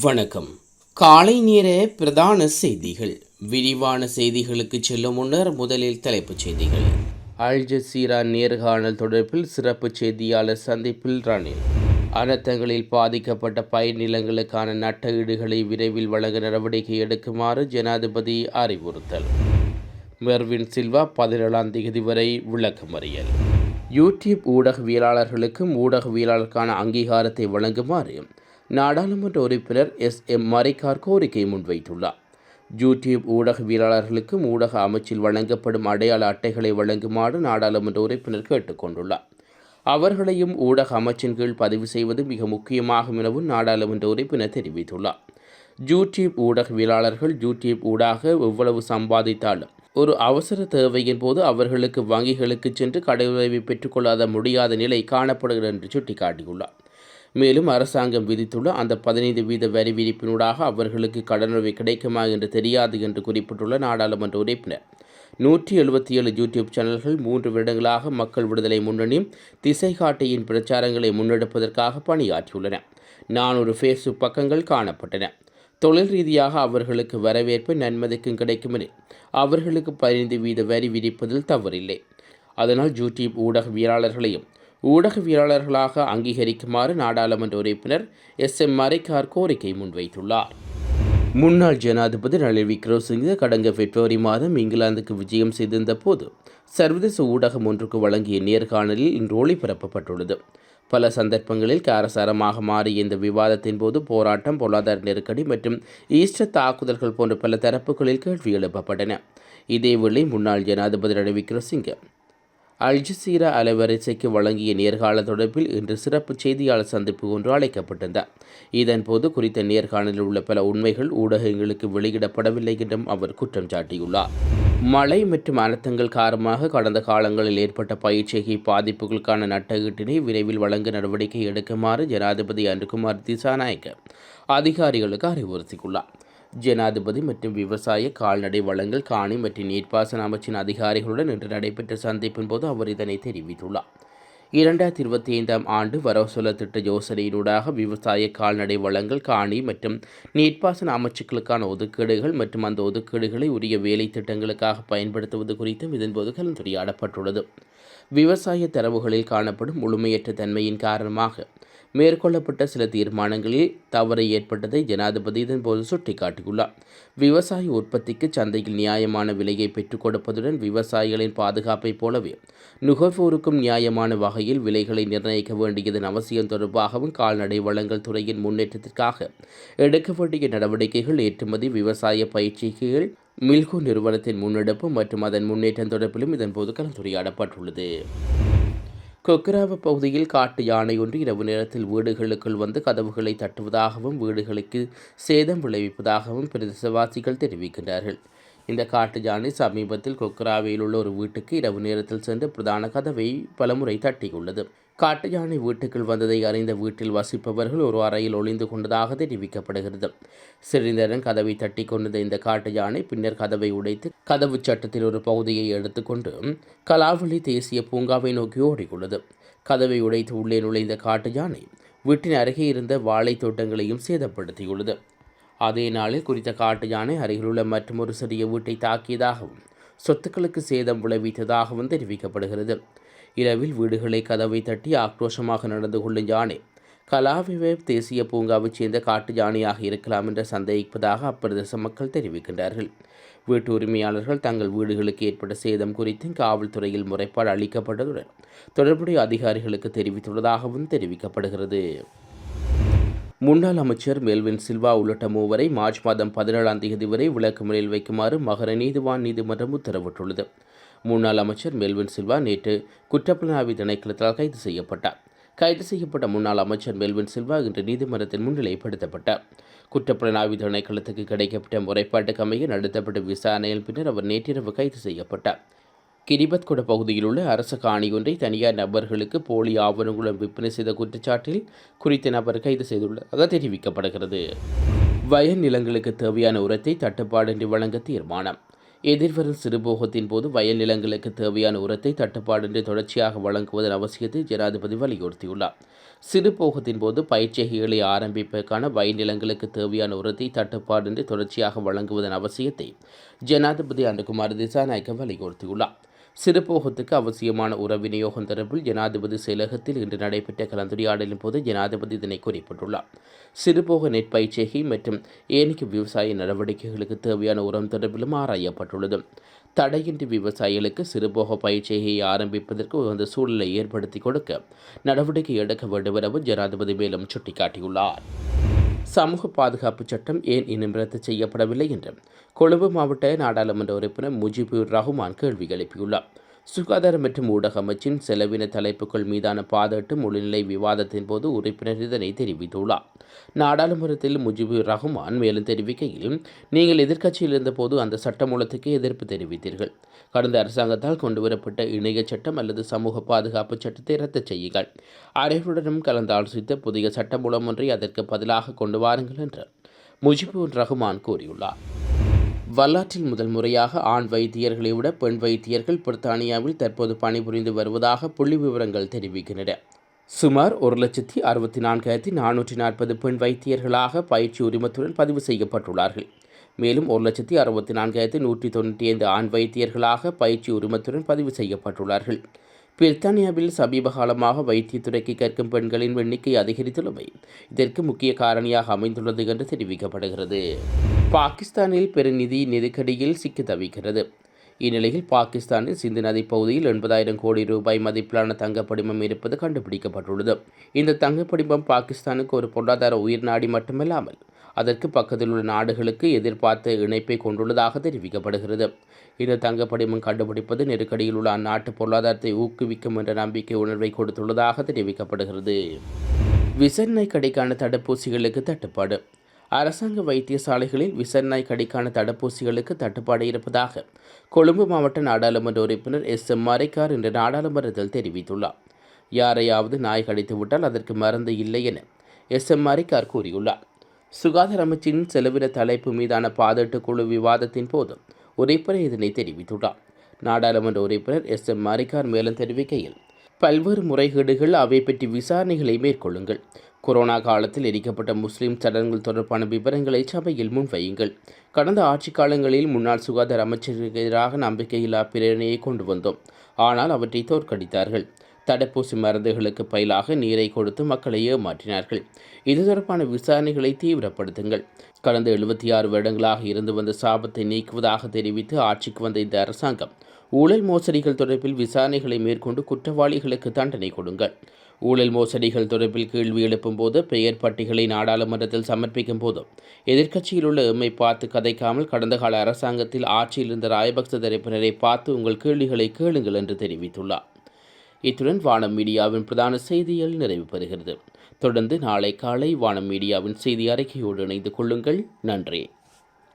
வணக்கம். காலை நேர பிரதான செய்திகள். விரிவான செய்திகளுக்கு செல்லும் முன்னர் முதலில் தலைப்புச் செய்திகள். அல் ஜசீரா நேர்காணல் தொடர்பில் சிறப்பு செய்தியாளர் சந்திப்பில் ரணில். அனர்த்தங்களில் பாதிக்கப்பட்ட பயிர் நிலங்களுக்கான நட்டஈடுகளை விரைவில் வழங்க நடவடிக்கை எடுக்குமாறு ஜனாதிபதி அறிவுறுத்தல். மெர்வின் சில்வா பதினேழாம் தேதி வரை விளக்கமறியல். யூடியூப் ஊடகவியலாளர்களுக்கும் ஊடகவியலாளருக்கான அங்கீகாரத்தை வழங்குமாறு நாடாளுமன்ற உறுப்பினர் எஸ். எம். மறைக்கார் கோரிக்கை முன்வைத்துள்ளார். யூடியூப் ஊடகவியலாளர்களுக்கும் ஊடக அமைச்சில் வழங்கப்படும் அடையாள அட்டைகளை வழங்குமாறு நாடாளுமன்ற உறுப்பினர் கேட்டுக்கொண்டுள்ளார் அவர்களையும் ஊடக அமைச்சின் கீழ் பதிவு செய்வது மிக முக்கியமாகும் எனவும் நாடாளுமன்ற உறுப்பினர் தெரிவித்துள்ளார். யூடியூப் ஊடகவியலாளர்கள் யூடியூப் ஊடாக எவ்வளவு சம்பாதித்தாலும் ஒரு அவசர தேவையின் போது அவர்களுக்கு வங்கிகளுக்கு சென்று கடனுதவி பெற்றுக்கொள்ளாத முடியாத நிலை காணப்படுகிறது என்று சுட்டிக்காட்டியுள்ளார். மேலும் அரசாங்கம் விதித்துள்ள அந்த பதினைந்து வீத வரி விதிப்பினூடாக அவர்களுக்கு கடனுதவி கிடைக்குமா என்று தெரியாது என்று குறிப்பிட்டுள்ள நாடாளுமன்ற உறுப்பினர். நூற்றி எழுபத்தி ஏழு யூடியூப் சேனல்கள் மூன்று வருடங்களாக மக்கள் விடுதலை முன்னணி திசை காட்டியின் பிரச்சாரங்களை முன்னெடுப்பதற்காக பணியாற்றியுள்ளன. நானூறு ஃபேஸ்புக் பக்கங்கள் காணப்பட்டன. தொழில் ரீதியாக அவர்களுக்கு வரவேற்பு நன்மதிக்கும் கிடைக்குமெனில் அவர்களுக்கு பதினைந்து வீத வரி விதிப்பதில் தவறில்லை. அதனால் யூடியூப் ஊடகவியலாளர்களையும் ஊடகவியலாளர்களாக அங்கீகரிக்குமாறு நாடாளுமன்ற உறுப்பினர் எஸ் எம் மரைக்கார் கோரிக்கை முன்வைத்துள்ளார். முன்னாள் ஜனாதிபதி ரணில் விக்ரமசிங்கே கடந்த பிப்ரவரி மாதம் இங்கிலாந்துக்கு விஜயம் செய்திருந்த போது சர்வதேச ஊடகம் ஒன்றுக்கு வழங்கிய நேர்காணலில் இன்று ஒளிபரப்பப்பட்டுள்ளது. பல சந்தர்ப்பங்களில் காரசாரமாக மாறிய இந்த விவாதத்தின் போது போராட்டம் பொருளாதார நெருக்கடி மற்றும் ஈஸ்டர் தாக்குதல்கள் போன்ற பல தரப்புகளில் கேள்வி எழுப்பப்பட்டன. இதேவேளை முன்னாள் ஜனாதிபதி ரணில் விக்ரமசிங்கே அல்ஜசீரா அலைவரிசைக்கு வழங்கிய நேர்காணல் தொடர்பில் இன்று சிறப்பு செய்தியாளர் சந்திப்பு ஒன்று அழைக்கப்பட்டிருந்தார் இதன்போது குறித்த நேர்காணலில் உள்ள பல உண்மைகள் ஊடகங்களுக்கு வெளியிடப்படவில்லை என்றும் அவர் குற்றம் சாட்டியுள்ளார். மழை மற்றும் அனர்த்தங்கள் காரணமாக கடந்த காலங்களில் ஏற்பட்ட பயிற்சிகை பாதிப்புகளுக்கான நட்டகீட்டினை விரைவில் வழங்க நடவடிக்கை எடுக்குமாறு ஜனாதிபதி அன்றுகுமார் திசாநாயக்க அதிகாரிகளுக்கு அறிவுறுத்தியுள்ளார். ஜனாதிபதி மற்றும் விவசாய கால்நடை வளங்கள் காணி மற்றும் நீர்ப்பாசன அமைச்சின் அதிகாரிகளுடன் இன்று நடைபெற்ற சந்திப்பின் போது அவர் இதனை தெரிவித்துள்ளார். இரண்டாயிரத்தி இருபத்தி ஐந்தாம் ஆண்டு வரவுசொல திட்ட யோசனையினூடாக விவசாய கால்நடை வளங்கள் காணி மற்றும் நீர்ப்பாசன அமைச்சுக்களுக்கான ஒதுக்கீடுகள் மற்றும் அந்த ஒதுக்கீடுகளை உரிய வேலை திட்டங்களுக்காக பயன்படுத்துவது குறித்தும் இதன்போது கலந்துரையாடப்பட்டுள்ளது. விவசாய தரவுகளில் காணப்படும் முழுமையற்ற தன்மையின் காரணமாக மேற்கொள்ளப்பட்ட சில தீர்மானங்களில் தவறு ஏற்பட்டதை ஜனாதிபதி இதன்போது சுட்டிக்காட்டியுள்ளார். விவசாய உற்பத்திக்கு சந்தையில் நியாயமான விலையை பெற்றுக் கொடுப்பதுடன் விவசாயிகளின் பாதுகாப்பைப் போலவே நுகர்வோருக்கும் நியாயமான வகையில் விலைகளை நிர்ணயிக்க வேண்டியதன் அவசியம் தொடர்பாகவும் கால்நடை வளங்கள் துறையின் முன்னேற்றத்திற்காக எடுக்க வேண்டிய நடவடிக்கைகள் ஏற்றுமதி விவசாய பயிற்சிகள் மில்கு நிறுவனத்தின் முன்னெடுப்பு மற்றும் அதன் முன்னேற்றம் தொடர்பிலும் இதன்போது கலந்துரையாடப்பட்டுள்ளது. கொக்ராவ பகுதியில் காட்டு யானை ஒன்று இரவு நேரத்தில் வீடுகளுக்குள் வந்து கதவுகளை தட்டுவதாகவும் வீடுகளுக்கு சேதம் விளைவிப்பதாகவும் பிரதேசவாசிகள் தெரிவிக்கின்றார்கள். இந்த காட்டு யானை சமீபத்தில் கொக்ராவையில் உள்ள ஒரு வீட்டுக்கு இரவு நேரத்தில் சென்று பிரதான கதவை பலமுறை தட்டியுள்ளது. காட்டு யானை வீட்டுக்குள் வந்ததை அறிந்த வீட்டில் வசிப்பவர்கள் ஒரு அறையில் ஒளிந்து கொண்டதாக தெரிவிக்கப்படுகிறது. சிறிந்தரன் கதவை தட்டி கொண்டது இந்த காட்டு யானை பின்னர் கதவை உடைத்து கதவு சட்டத்தில் ஒரு பகுதியை எடுத்துக்கொண்டு கலாவளி தேசிய பூங்காவை நோக்கி ஓடியுள்ளது. கதவை உடைத்து உள்ளே நுழைந்த காட்டு யானை வீட்டின் அருகே இருந்த வாழை தோட்டங்களையும் சேதப்படுத்தியுள்ளது. அதே நாளில் குறித்த காட்டு யானை அருகிலுள்ள மற்றொரு சிறிய வீட்டை தாக்கியதாகவும் சொத்துக்களுக்கு சேதம் விளைவித்ததாகவும் தெரிவிக்கப்படுகிறது. இரவில் வீடுகளை கதவை தட்டி ஆக்ரோஷமாக நடந்து கொள்ளும் யானை கலாவிவே தேசிய பூங்காவைச் சேர்ந்த காட்டு யானையாக இருக்கலாம் என்று சந்தேகிப்பதாக அப்பிரதேச மக்கள் தெரிவிக்கின்றார்கள். வீட்டு உரிமையாளர்கள் தங்கள் வீடுகளுக்கு ஏற்பட்ட சேதம் குறித்து காவல்துறையில் முறைப்பாடு அளிக்கப்பட்டதுடன் தொடர்புடைய அதிகாரிகளுக்கு தெரிவித்துள்ளதாகவும் தெரிவிக்கப்படுகிறது. முன்னாள் அமைச்சர் மெல்வின் சில்வா உள்ளிட்ட மூவரை மார்ச் மாதம் பதினேழாம் தேதி வரை விளக்குமுறையில் வைக்குமாறு மகர நீதிவான் நீதிமன்றம் உத்தரவிட்டுள்ளது. முன்னாள் அமைச்சர் மெல்வின் சில்வா நேற்று குற்றப்புலனாய்வு திணைக்களத்தால் கைது செய்யப்பட்டார். கைது செய்யப்பட்ட முன்னாள் அமைச்சர் மெல்வின் சில்வா இன்று நீதிமன்றத்தின் முன்னிலைப்படுத்தப்பட்டார் குற்றப்புலனாய்வு திணைக்களத்துக்கு கிடைக்கப்பட்ட முறைப்பாட்டுக்கு அமைய நடத்தப்பட்ட விசாரணையின் பின்னர் அவர் நேற்றிரவு கைது செய்யப்பட்டார். கிரிபத்கொட பகுதியில் உள்ள அரச காணி ஒன்றை தனியார் நபர்களுக்கு போலி ஆவணங்களுடன் விற்பனை செய்த குற்றச்சாட்டில் குறித்த நபர் கைது செய்துள்ளதாக தெரிவிக்கப்படுகிறது. வயல் நிலங்களுக்கு தேவையான உரத்தை தட்டுப்பாடின்றி வழங்க தீர்மானம். எதிர்வரும் சிறுபோகத்தின் போது வயல் நிலங்களுக்கு தேவையான உரத்தை தட்டுப்பாடின்றி தொடர்ச்சியாக வழங்குவதன் அவசியத்தை ஜனாதிபதி வலியுறுத்தியுள்ளார். சிறுபோகத்தின் போது பயிற்சிகளை ஆரம்பிப்பதற்கான வயல் நிலங்களுக்கு தேவையான உரத்தை தட்டுப்பாடின்றி தொடர்ச்சியாக வழங்குவதன் அவசியத்தை ஜனாதிபதி அனுகுமார் திசாநாயக்க வலியுறுத்தியுள்ளார். சிறுபோகத்துக்கு அவசியமான உர விநியோகம் தொடர்பில் ஜனாதிபதி செயலகத்தில் இன்று நடைபெற்ற கலந்துரையாடலின் போது ஜனாதிபதி இதனை குறிப்பிட்டுள்ளார். சிறுபோக நெற்பயிற்சிகை மற்றும் ஏனைய விவசாய நடவடிக்கைகளுக்கு தேவையான உரம் தொடர்பிலும் ஆராயப்பட்டுள்ளது. தடையின்றி விவசாயிகளுக்கு சிறுபோக பயிற்சியை ஆரம்பிப்பதற்கு உகந்த சூழலை ஏற்படுத்தி கொடுக்க நடவடிக்கை எடுக்க வேண்டும் எனவும் ஜனாதிபதி மேலும் சுட்டிக்காட்டியுள்ளார். சமூக பாதுகாப்பு சட்டம் ஏன் இன்னும் ரத்து செய்யப்படவில்லை என்று கொழும்பு மாவட்ட நாடாளுமன்ற உறுப்பினர் முஜிபுர் ரஹ்மான் கேள்வி எழுப்பியுள்ளார். சுகாதாரம் மற்றும் ஊடக அமைச்சின் செலவின தலைப்புகள் மீதான பாதட்டு முழுநிலை விவாதத்தின் போது உறுப்பினர் இதனை தெரிவித்துள்ளார். நாடாளுமன்றத்தில் முஜிபுர் ரஹ்மான் மேலும் தெரிவிக்கையில் நீங்கள் எதிர்க்கட்சியில் இருந்தபோது அந்த சட்டமூலத்துக்கு எதிர்ப்பு தெரிவித்தீர்கள். கடந்த அரசாங்கத்தால் கொண்டுவரப்பட்ட இணைய சட்டம் அல்லது சமூக பாதுகாப்பு சட்டத்தை ரத்து செய்யுங்கள். அனைவருடனும் கலந்து ஆலோசித்த புதிய சட்டமூலம் ஒன்றை அதற்கு பதிலாக கொண்டு வாருங்கள் என்று முஜிபுர் ரஹ்மான் கூறியுள்ளார். வரலாற்றில் முதல் முறையாக ஆண் வைத்தியர்களை விட பெண் வைத்தியர்கள் பிரித்தானியாவில் தற்போது பணிபுரிந்து வருவதாக புள்ளி விவரங்கள் தெரிவிக்கின்றன. சுமார் ஒரு லட்சத்தி அறுபத்தி நான்காயிரத்தி நானூற்றி நாற்பது பெண் வைத்தியர்களாக பயிற்சி உரிமத்துடன் பதிவு செய்யப்பட்டுள்ளார்கள். மேலும் ஒரு லட்சத்தி அறுபத்தி நான்காயிரத்தி நூற்றி தொண்ணூற்றி ஐந்து ஆண் வைத்தியர்களாக பயிற்சி உரிமத்துடன் பதிவு செய்யப்பட்டுள்ளார்கள். பிரித்தானியாவில் சமீப காலமாக வைத்தியத்துறைக்கு கற்கும் பெண்களின் எண்ணிக்கை அதிகரித்துள்ளமை இதற்கு முக்கிய காரணியாக அமைந்துள்ளது என்று தெரிவிக்கப்படுகிறது. பாகிஸ்தானில் பெருநிதி நெருக்கடியில் சிக்கி தவிக்கிறது. இந்நிலையில் பாகிஸ்தானின் சிந்து நதி பகுதியில் எண்பதாயிரம் கோடி ரூபாய் மதிப்பிலான தங்கப்படிமம் இருப்பது கண்டுபிடிக்கப்பட்டுள்ளது. இந்த தங்கப்படிமம் பாகிஸ்தானுக்கு ஒரு பொருளாதார உயிர் நாடி மட்டுமல்லாமல் அதற்கு பக்கத்தில் உள்ள நாடுகளுக்கு எதிர்பார்த்த இணைப்பை கொண்டுள்ளதாக தெரிவிக்கப்படுகிறது. இந்த தங்கப்படிமம் கண்டுபிடிப்பது நெருக்கடியில் உள்ள அந்நாட்டு பொருளாதாரத்தை ஊக்குவிக்கும் என்ற நம்பிக்கை உணர்வை கொடுத்துள்ளதாக தெரிவிக்கப்படுகிறது. விசரணை கடைக்கான தடுப்பூசிகளுக்கு தட்டுப்பாடு. அரசாங்க வைத்தியசாலைகளில் விசரணாய் கடிக்கான தடுப்பூசிகளுக்கு தட்டுப்பாடு இருப்பதாக கொழும்பு மாவட்ட நாடாளுமன்ற உறுப்பினர் எஸ். எம். மறைக்கார் இன்று நாடாளுமன்றத்தில் தெரிவித்துள்ளார். யாரையாவது நாய் கடித்துவிட்டால் அதற்கு மருந்து இல்லை என எஸ். எம். மறைக்கார் கூறியுள்ளார். சுகாதார அமைச்சின் செலவின தலைப்பு மீதான பாதட்டு குழு விவாதத்தின் போது உறுப்பினர் இதனை தெரிவித்துள்ளார். நாடாளுமன்ற உறுப்பினர் எஸ். எம். மாரிகார் மேலும் தெரிவிக்கையில் பல்வேறு முறைகேடுகள் அவை பற்றி விசாரணைகளை மேற்கொள்ளுங்கள். கொரோனா காலத்தில் எரிக்கப்பட்ட முஸ்லிம் சடங்குகள் தொடர்பான விவரங்களை சபையில் முன்வையுங்கள். கடந்த ஆட்சி காலங்களில் முன்னாள் சுகாதார அமைச்சருக்கு எதிராக நம்பிக்கையில்லா பிரேரணையை கொண்டு வந்தோம். ஆனால் அவற்றை தோற்கடித்தார்கள். தடுப்பூசி மருந்துகளுக்கு பயிலாக நீரை கொடுத்து மக்களை ஏமாற்றினார்கள். இது தொடர்பான விசாரணைகளை தீவிரப்படுத்துங்கள். கடந்த எழுபத்தி ஆறு வருடங்களாக இருந்து வந்த சாபத்தை நீக்குவதாக தெரிவித்து ஆட்சிக்கு வந்த இந்த அரசாங்கம் ஊழல் மோசடிகள் தொடர்பில் விசாரணைகளை மேற்கொண்டு குற்றவாளிகளுக்கு தண்டனை கொடுங்கள். ஊழல் மோசடிகள் தொடர்பில் கேள்வி எழுப்பும் போது பெயர் பட்டிகளை நாடாளுமன்றத்தில் சமர்ப்பிக்கும் போதும் எதிர்க்கட்சியில் உள்ள எம்மை பார்த்து கதைக்காமல் கடந்த கால அரசாங்கத்தில் ஆட்சியில் இருந்த ராயபக்ச தரப்பினரை பார்த்து உங்கள் கேள்விகளை கேளுங்கள் என்று தெரிவித்துள்ளார். இத்துடன் வானம் மீடியாவின் பிரதான செய்திகள் நிறைவு பெறுகிறது. தொடர்ந்து நாளை காலை வானம் மீடியாவின் செய்தி அறிக்கையோடு இணைந்து கொள்ளுங்கள். நன்றி.